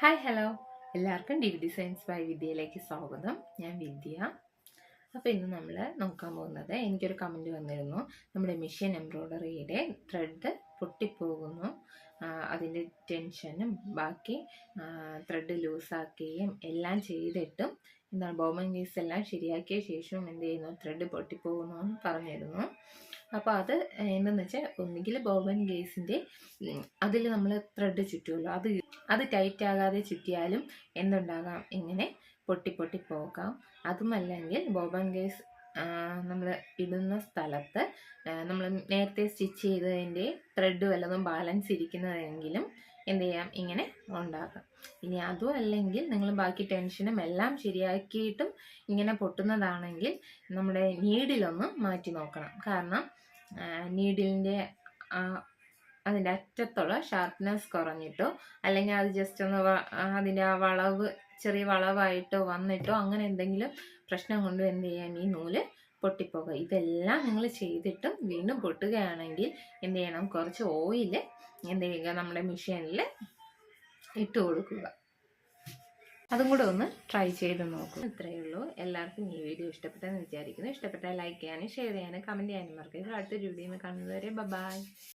Hi hello എല്ലാവർക്കും D designs by വിദ്യയിലേക്ക് സ്വാഗതം. ഞാൻ വിദ്യ. അപ്പോൾ ഇന്ന് നമ്മൾ നോക്കാൻ പോകുന്നത് എനിക്കൊരു കമന്റ് വന്നിരുന്നു. നമ്മുടെ മെഷീൻ എംബ്രോയ്ഡറിയുടെ ത്രെഡ് പൊട്ടിപ്പോകുന്നു. അതിന്റെ ടെൻഷനും ബാക്കി ത്രെഡ് ലൂസാക്കുകയും എല്ലാം ചെയ്തിട്ടും എന്താണ് ബോമൻ കേസ് എല്ലാം ശരിയാക്കിയ ശേഷവും എന്ത് ചെയ്യുന്നു? ത്രെഡ് പൊട്ടിപ്പോകുന്നു എന്ന് പറഞ്ഞിരുന്നു. അപ്പോൾ അത് എന്തെന്ന് വെച്ചാൽ ഒന്നുകിൽ ബോബൻ ഗേസിന്റെ അതിൽ നമ്മൾ ത്രെഡ് ചുറ്റുമല്ലോ അത് അത് ടൈറ്റ് ആകാതെ ചുറ്റിയാലും എന്തുണ്ടാകാം? ഇങ്ങനെ പൊട്ടി പൊട്ടി പോകാം. അതുമല്ലെങ്കിൽ ബോബൻ ഗേസ് നമ്മൾ ഇടുന്ന സ്ഥലത്ത് നമ്മൾ നേരത്തെ സ്റ്റിച്ച് ചെയ്തതിന്റെ ത്രെഡ് വല്ലതും ബാലൻസ് ഇരിക്കുന്നതെങ്കിലും എന്ത് ചെയ്യാം? ഇങ്ങനെ ഉണ്ടാക്കാം. ഇനി അതും അല്ലെങ്കിൽ നിങ്ങൾ ബാക്കി ടെൻഷനും എല്ലാം ശരിയാക്കിയിട്ടും ഇങ്ങനെ പൊട്ടുന്നതാണെങ്കിൽ നമ്മുടെ നീഡിലൊന്ന് മാറ്റി നോക്കണം. കാരണം നീഡിലിന്റെ അതിന്റെ അറ്റത്തുള്ള ഷാർപ്നെസ് കുറഞ്ഞിട്ടോ അല്ലെങ്കിൽ അത് ജസ്റ്റ് ഒന്ന് അതിന്റെ ആ വളവ് ചെറിയ വളവായിട്ടോ വന്നിട്ടോ അങ്ങനെ എന്തെങ്കിലും പ്രശ്നം കൊണ്ട് എന്ത് ചെയ്യാം ഈ നൂൽ പൊട്ടിപ്പോകുക. ഇതെല്ലാം നിങ്ങൾ ചെയ്തിട്ടും വീണ്ടും പൊട്ടുകയാണെങ്കിൽ എന്ത് ചെയ്യണം? കുറച്ച് ഓയിൽ എന്ത് ചെയ്യുക? നമ്മുടെ മെഷീനിൽ ഇട്ട് കൊടുക്കുക. അതും കൂടെ ഒന്ന് ട്രൈ ചെയ്ത് നോക്കും. ഇത്രയേ ഉള്ളൂ. എല്ലാവർക്കും ഈ വീഡിയോ ഇഷ്ടപ്പെട്ടെന്ന് വിചാരിക്കുന്നു. ഇഷ്ടപ്പെട്ടാൽ ലൈക്ക് ചെയ്യാനും ഷെയർ ചെയ്യാനും കമന്റ് ചെയ്യാനും മറക്കരുത്. അടുത്തൊരു വീഡിയോ കാണുന്നതുവരെ ബൈ